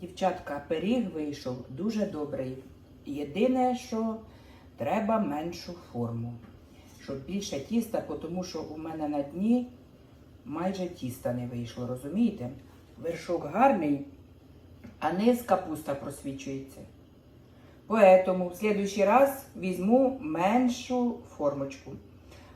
Дівчатка, пиріг вийшов дуже добрий. Єдине, що треба меншу форму, щоб більше тіста, тому що у мене на дні майже тіста не вийшло, розумієте? Вершок гарний, а низ капуста просвічується. Поэтому в следующий раз візьму меншу формочку.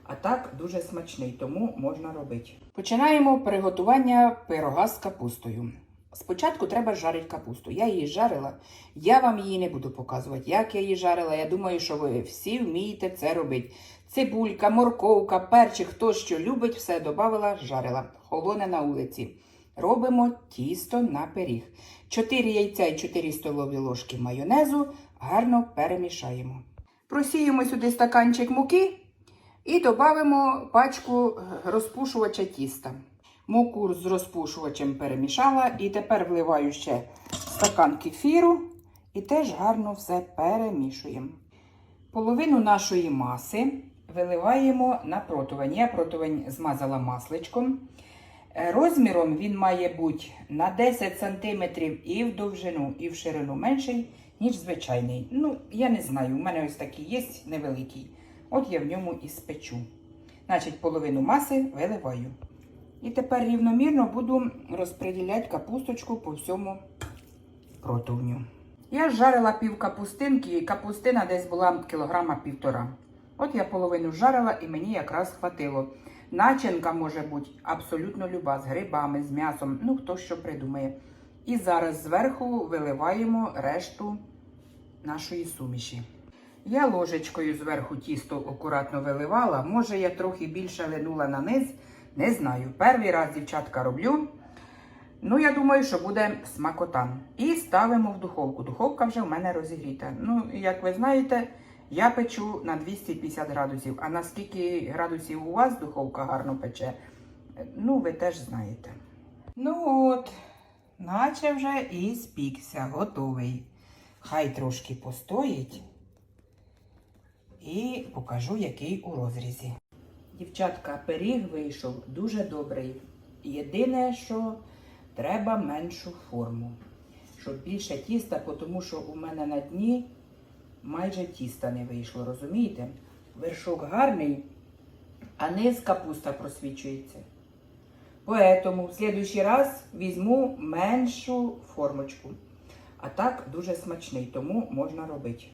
А так дуже смачний, тому можна робити. Починаємо приготування пирога з капустою. Спочатку треба жарити капусту. Я її жарила. Я вам її не буду показувати, як я її жарила. Я думаю, що ви всі вмієте це робити. Цибулька, морковка, перчик, хто що любить, все додавала, жарила. Холоне на вулиці. Робимо тісто на пиріг. 4 яйця і 4 столові ложки майонезу гарно перемішаємо. Просіємо сюди стаканчик муки і додамо пачку розпушувача тіста. Муку з розпушувачем перемішала і тепер вливаю ще стакан кефіру і теж гарно все перемішуємо. Половину нашої маси виливаємо на противень. Я противень змазала масличком. Е, Розміром він має бути на 10 см і в довжину, і в ширину менший, ніж звичайний. Ну, я не знаю, у мене ось такий є невеликий. От я в ньому і спечу. Значить, половину маси виливаю. І тепер рівномірно буду розподіляти капусточку по всьому противню. Я жарила пів капустинки, і капустина десь була кілограма півтора. От я половину жарила і мені якраз хватило. Начинка може бути абсолютно люба, з грибами, з м'ясом, ну хто що придумає. І зараз зверху виливаємо решту нашої суміші. Я ложечкою зверху тісто акуратно виливала. Може, я трохи більше линула на низ, не знаю. Перший раз, дівчатка, роблю. Ну, я думаю, що буде смакота. І ставимо в духовку. Духовка вже в мене розігріта. Ну, як ви знаєте, я печу на 250 градусів. А наскільки градусів у вас духовка гарно пече, ну, ви теж знаєте. Ну от, наче вже і спікся, готовий. Хай трошки постоїть. І покажу, який у розрізі. Дівчатка, пиріг вийшов дуже добрий. Єдине, що треба меншу форму, щоб більше тіста, тому що у мене на дні майже тіста не вийшло, розумієте? Вершок гарний, а низ капуста просвічується. Поэтому в следующий раз візьму меншу формочку. А так дуже смачний, тому можна робити.